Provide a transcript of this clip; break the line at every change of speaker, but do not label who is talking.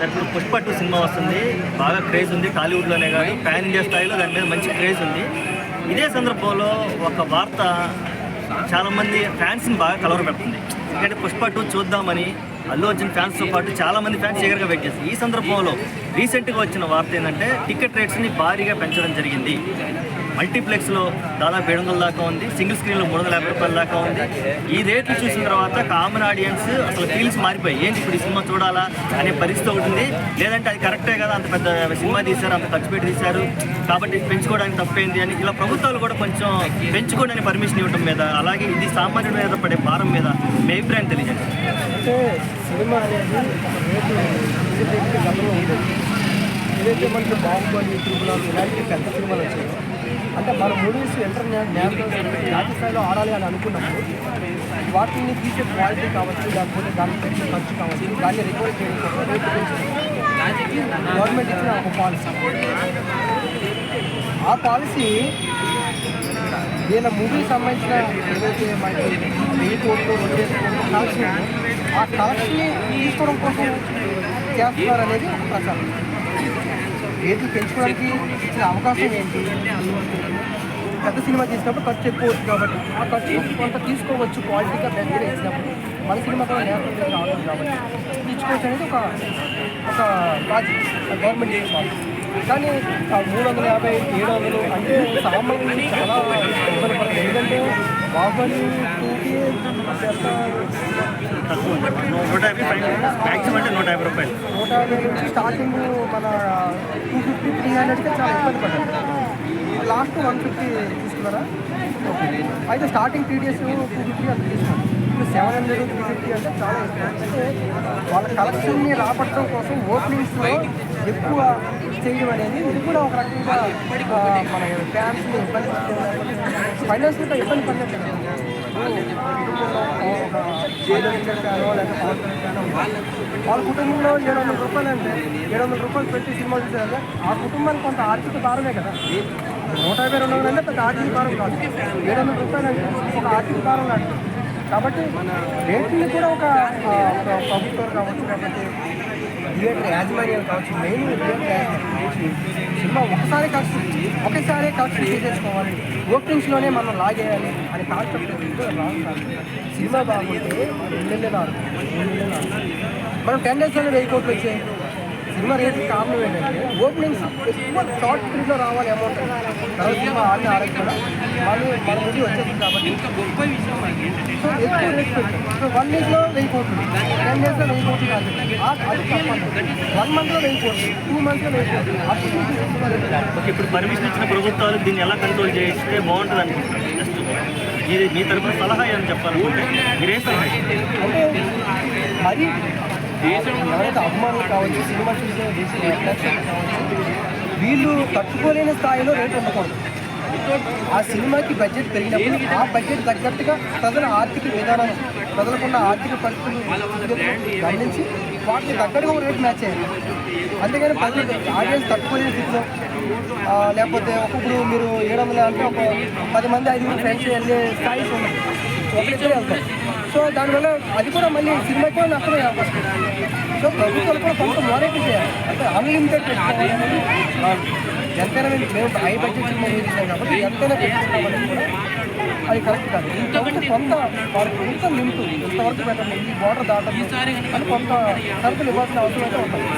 Sir ఇప్పుడు Pushpa two cinema వస్తుంది. బాగా క్రేజ్ ఉంది. టాలీవుడ్లోనే కాదు పాన్ ఇండియా స్థాయిలో దాని మీద మంచి క్రేజ్ ఉంది. ఇదే సందర్భంలో ఒక వార్త చాలామంది ఫ్యాన్స్ని బాగా కలవరపెడుతుంది ఎందుకంటే పుష్ప టూ చూద్దామని అల్లు అర్జున్ ఫ్యాన్స్తో పాటు చాలామంది ఫ్యాన్స్ ఎగరగా వెయిట్ చేస్తారు ఈ సందర్భంలో రీసెంట్గా వచ్చిన వార్త ఏంటంటే టికెట్ రేట్స్ని భారీగా పెంచడం జరిగింది. మల్టీప్లెక్స్లో దాదాపు ఏడు వందల దాకా ఉంది. సింగిల్ స్క్రీన్లో మూడు వందల యాభై రూపాయల దాకా ఉంది. ఈ రేట్లు చూసిన తర్వాత కామన్ ఆడియన్స్ అసలు ఫీల్స్ మారిపోయి ఏంటి ఇప్పుడు ఈ సినిమా చూడాలా అనే పరిస్థితి ఉంటుంది లేదంటే అది కరెక్టే కదా అంత పెద్ద సినిమా తీశారు అంత ఖర్చు పెట్టి తీశారు. కాబట్టి పెంచుకోవడానికి తప్పేంది అని ఇలా ప్రభుత్వాలు కూడా కొంచెం పెంచుకోవడానికి పర్మిషన్ ఇవ్వడం మీద అలాగే ఇది సామాన్యుడి మీద పడే భారం మీద మీ అభిప్రాయం తెలియజేయండి.
అంటే సినిమా అనేది ఏదైతే మనకి బాహుబలి ఇలాంటి పెద్ద సినిమాలు వచ్చాయో అంటే మన మూవీస్ ఇంటర్నేషనల్ జాతీయ స్థాయిలో ఆడాలి అని అనుకున్నప్పుడు వాటిని తీసే క్వాలిటీ కావచ్చు లేకపోతే దానికి పెట్టే ఖర్చు కావచ్చు దాన్ని రికవరీ చేయడం గవర్నమెంట్ ఇచ్చిన ఒక పాలసీ ఆ పాలసీ వీళ్ళ మూవీ సంబంధించిన ఏదైతే మనకి వెయ్యి కోట్లు రెండు కోట్లు కలెక్షన్ ఆ కలెక్షన్ని తీసుకోవడం కోసం చేస్తున్నారు అనేది ఒక ప్రచారం. రేట్లు పెంచుకోవడానికి ఇచ్చిన అవకాశం ఏంటి? పెద్ద సినిమా తీసినప్పుడు ఖర్చు ఎక్కువ అవుతుంది కాబట్టి ఆ ఖర్చు కొంత తీసుకోవచ్చు క్వాలిటీగా పెద్దగా ఇచ్చినప్పుడు మన సినిమా కూడా నేషనల్ రావడం కాబట్టి. తీసుకోవచ్చు అనేది ఒక ఒక లాజిక్ గవర్నమెంట్ చేసిన. కానీ మూడు వందల యాభై ఏడు వందలు అంటే సామాన్యులు చాలా ఇబ్బంది పడతారు. ఎందుకంటే బాహుబలి టూకి
నూట యాభై నూట యాభై రూపాయలు
నూట యాభై నుంచి స్టార్టింగ్ మన టూ ఫిఫ్టీ త్రీ హండ్రెడ్కి చాలా ఇబ్బంది పడ్డారు. లాస్ట్ వన్ ఫిఫ్టీ తీసుకున్నారా? ఓకే అయితే starting three days two fifty అంత తీసుకున్నాను ఇప్పుడు సెవెన్ హండ్రెడ్ త్రీ ఫిఫ్టీ అంటే చాలా అంటే వాళ్ళ కలెక్షన్ని రాబట్టడం కోసం ఓపెనింగ్స్లో ఎక్కువ చేయడం అనేది ఇది కూడా ఒక రకంగా మన ఫ్యాన్స్ని ఇబ్బంది ఫైనాన్షియల్గా ఇబ్బంది పడినట్టు వాళ్ళ కుటుంబంలో ఏడు వందల రూపాయలు అంటే ఏడు వందల రూపాయలు పెట్టి సినిమా చూసారంటే ఆ కుటుంబానికి కొంత ఆర్థిక భారమే కదా. నూట యాభై రెండు వందలు అంటే పెద్ద ఆర్థిక భారం కాదు. ఏడు వందల రూపాయలు అంటే ఒక ఆర్థిక భారం లాంటిది. కాబట్టి రేట్లు కూడా ఒక ప్రభుత్వం కావచ్చు లేకపోతే థియేటర్ యాజమాన్యం కావచ్చు మెయిన్ సినిమా ఒకసారి కలెక్షన్ ఒకేసారి కలెక్షన్ చేసేసుకోవాలి ఓపెనింగ్స్లోనే మనం లాగేయాలి. అని కాన్సెప్ట్ రాంగ్ సినిమా బాగుంటే రెండు నెలలు మనం టెన్ డేస్లోనే వెయ్యి కోట్లు వచ్చాయి. సినిమా రేటు కారణం ఏంటంటే ఓపెనింగ్స్ ఎక్కువ షార్ట్ పీరియడ్లో రావాలి అమౌంట్. తర్వాత సినిమా ఆడి ఆడకుండా వాళ్ళు మన ముందు వచ్చేసింది కాబట్టి వన్ వీక్లో వెయ్యి కోట్లు టెన్ డేస్లో వెయ్యి కోట్లు కాదు వన్ మంత్లో వెయ్యి కోట్లు టూ మంత్స్లో వెయ్యి కోట్లు
ఓకే ఇప్పుడు పర్మిషన్ ఇచ్చిన ప్రభుత్వాలు దీన్ని ఎలా కంట్రోల్ చేస్తే బాగుంటుంది అనుకుంటున్నారు? ఇది మీ తరఫున సలహా ఏమని చెప్పాలనుకుంటే మీరేం సలహా
మరి ఎవరైతే అభిమానులు కావచ్చు సినిమా చూసే దేశం వీళ్ళు తట్టుకోలేని స్థాయిలో రేటు ఉండకూడదు. ఆ సినిమాకి బడ్జెట్ పెరిగినప్పుడు ఆ బడ్జెట్ తగ్గట్టుగా ప్రజల ఆర్థిక విధానం ప్రజలకున్న ఆర్థిక పరిస్థితులు గమనించి వాటికి తగ్గట్టుగా ఒక రేటు మ్యాచ్ అయ్యింది అందుకని ప్రజలు ఆడియన్స్ తక్కువ స్థితిలో లేకపోతే ఒక్కొక్కరు మీరు ఏడు వందలు అంటే ఒక పది మంది ఐదుగురు ఫ్రెండ్స్ వెళ్ళే స్థాయి ఉన్నాయి ఒకరిద్దరే వెళ్తారు సో దానివల్ల అది కూడా మళ్ళీ సినిమాకి కూడా నష్టమే అవకాశం. సో ప్రభుత్వాలు కూడా కొంత మోడరేట్ చేయాలి అంటే అన్లిమిటెడ్ పెట్టుకోవాలి. ఎంతైనా మేము హై బడ్జెట్ సినిమా చేసాం కాబట్టి ఎంతైనా పెట్టుకుంటామని కూడా అది కరెక్ట్ కాదు కాబట్టి కొంత వాళ్ళకి కొంత లిమిట్ ఇంతవరకు పెట్టండి ఈ బోర్డర్ దాటదు అని కొంత సరుకులు ఇవ్వాల్సిన అవసరం అయితే ఉంటుంది